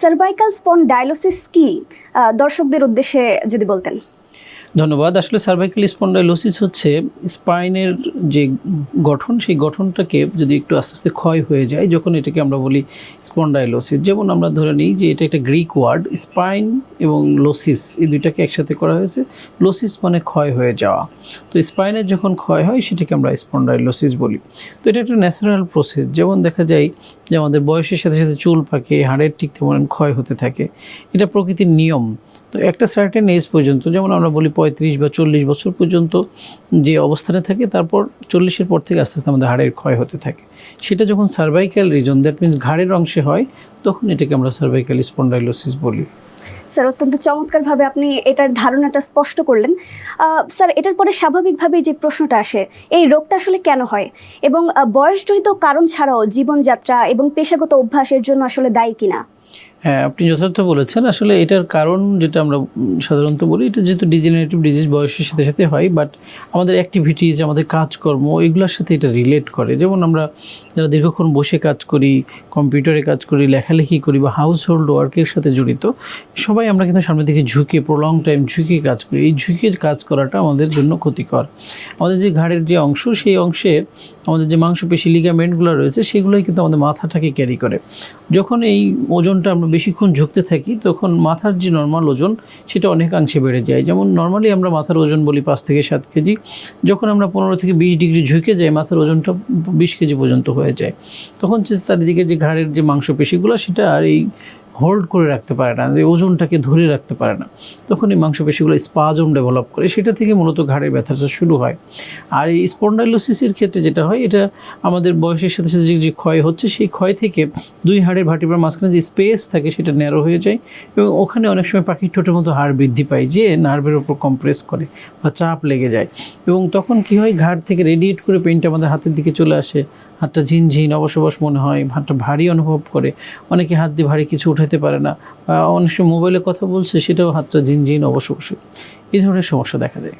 Cervical স্পন dialysis কি? দর্শকদের উদ্দেশ্যে যদি বলতেন। ধন্যবাদ। আসলে সার্ভাইকাল স্পন্ডাইলোসিস হচ্ছে স্পাইনের যে গঠন, সেই গঠনটাকে যদি একটু আস্তে আস্তে ক্ষয় হয়ে যায়, যখন এটাকে আমরা বলি স্পন্ডাইলোসিস যেমন আমরা ধরে নিই যে এটা একটা গ্রিক ওয়ার্ড স্পাইন এবং লোসিস এই দুইটাকে একসাথে করা হয়েছে। লোসিস মানে ক্ষয় হয়ে যাওয়া। তো স্পাইনের যখন ক্ষয় হয়, সেটাকে আমরা স্পন্ডাইলোসিস বলি। তো এটা একটা ন্যাচারাল প্রসেস যেমন দেখা যায় যে আমাদের বয়সের সাথে সাথে চুল পাকে, হাড়ের ঠিক তেমন ক্ষয় হতে থাকে। এটা প্রকৃতির নিয়ম। তো একটা সার্টেন এজ পর্যন্ত, যেমন আমরা বলি পঁয়ত্রিশ বা চল্লিশ বছর পর্যন্ত যে অবস্থানে থাকে, তারপর চল্লিশের পর থেকে আস্তে আস্তে আমাদের হাড়ের ক্ষয় হতে থাকে। সেটা যখন সার্ভাইক্যাল রিজন দ্যাট মিনস ঘাড়ের অংশে হয়, তখন এটাকে আমরা সার্ভাইক্যাল স্পন্ডাইলোসিস বলি। স্যার, অত্যন্ত চমৎকারভাবে আপনি এটার ধারণাটা স্পষ্ট করলেন। স্যার, এটার পরে স্বাভাবিকভাবেই যে প্রশ্নটা আসে, এই রোগটা আসলে কেন হয়? এবং বয়সজনিত কারণ ছাড়াও জীবনযাত্রা এবং পেশাগত অভ্যাসের জন্য আসলে দায়ী কিনা? হ্যাঁ আপনি যথার্থ বলেছেন। আসলে এটার কারণ যেটা আমরা সাধারণত বলি, এটা যেহেতু ডিজেনারেটিভ ডিজিজ বয়সের সাথে সাথে হয় বাট আমাদের অ্যাক্টিভিটিজ আমাদের কাজকর্ম, এগুলোর সাথে এটা রিলেট করে। যেমন আমরা যারা দীর্ঘক্ষণ বসে কাজ করি কম্পিউটারে কাজ করি, লেখালেখি করি বা হাউস হোল্ড ওয়ার্কের সাথে জড়িত, সবাই আমরা কিন্তু সামনের দিকে ঝুঁকে প্রলং টাইম ঝুঁকে কাজ করি। এই ঝুঁকে কাজ করাটা আমাদের জন্য ক্ষতিকর। আমাদের যে ঘাড়ের যে অংশ, সেই অংশে আমাদের যে মাংসপেশি লিগামেন্টগুলো রয়েছে, সেগুলোই কিন্তু আমাদের মাথাটাকে ক্যারি করে। যখন এই ওজনটা আমরা বেশিক্ষণ ঝুঁকতে থাকি, তখন মাথার যে নর্মাল ওজন, সেটা অনেকাংশে বেড়ে যায়। যেমন নর্মালি আমরা মাথার ওজন বলি পাঁচ থেকে সাত কেজি। যখন আমরা পনেরো থেকে বিশ ডিগ্রি ঝুঁকে যাই, মাথার ওজনটা বিশ কেজি পর্যন্ত হয়ে যায়। তখন যে চারিদিকে যে ঘাড়ের যে মাংসপেশিগুলো, সেটা আর এই হোল্ড করে রাখতে পারে না, যে ওজনটাকে ধরে রাখতে পারে না। তখন এই মাংসপেশিগুলো স্পাজম ডেভেলপ করে, সেটা থেকে মূলত ঘাড়ের ব্যথাটা শুরু হয়। আর এই স্পন্ডাইলোসিসের ক্ষেত্রে যেটা হয়, এটা আমাদের বয়সের সাথে সাথে যে- ক্ষয় হচ্ছে, সেই ক্ষয় থেকে দুই হাড়ের ভাটিবার মাঝখানে যে স্পেস থাকে, সেটা ন্যারো হয়ে যায় এবং ওখানে অনেক সময় পাখির ঠোঁটের মতো হাড় বৃদ্ধি পায়, যে নার্ভের ওপর কম্প্রেস করে বা চাপ লেগে যায়। এবং তখন কি হয়, ঘাড় থেকে রেডিয়েট করে পেনটা আমাদের হাতের দিকে চলে আসে হাতটা ঝিনঝিন, অবসবস মনে হয়, হাতটা ভারী অনুভব করে। অনেকে হাত দিয়ে ভারী কিছু উঠাতে পারে না। অনেক সময় মোবাইলে কথা বলছে, সেটাও হাতটা ঝিনঝিন অবসবস এই ধরনের সমস্যা দেখা যায়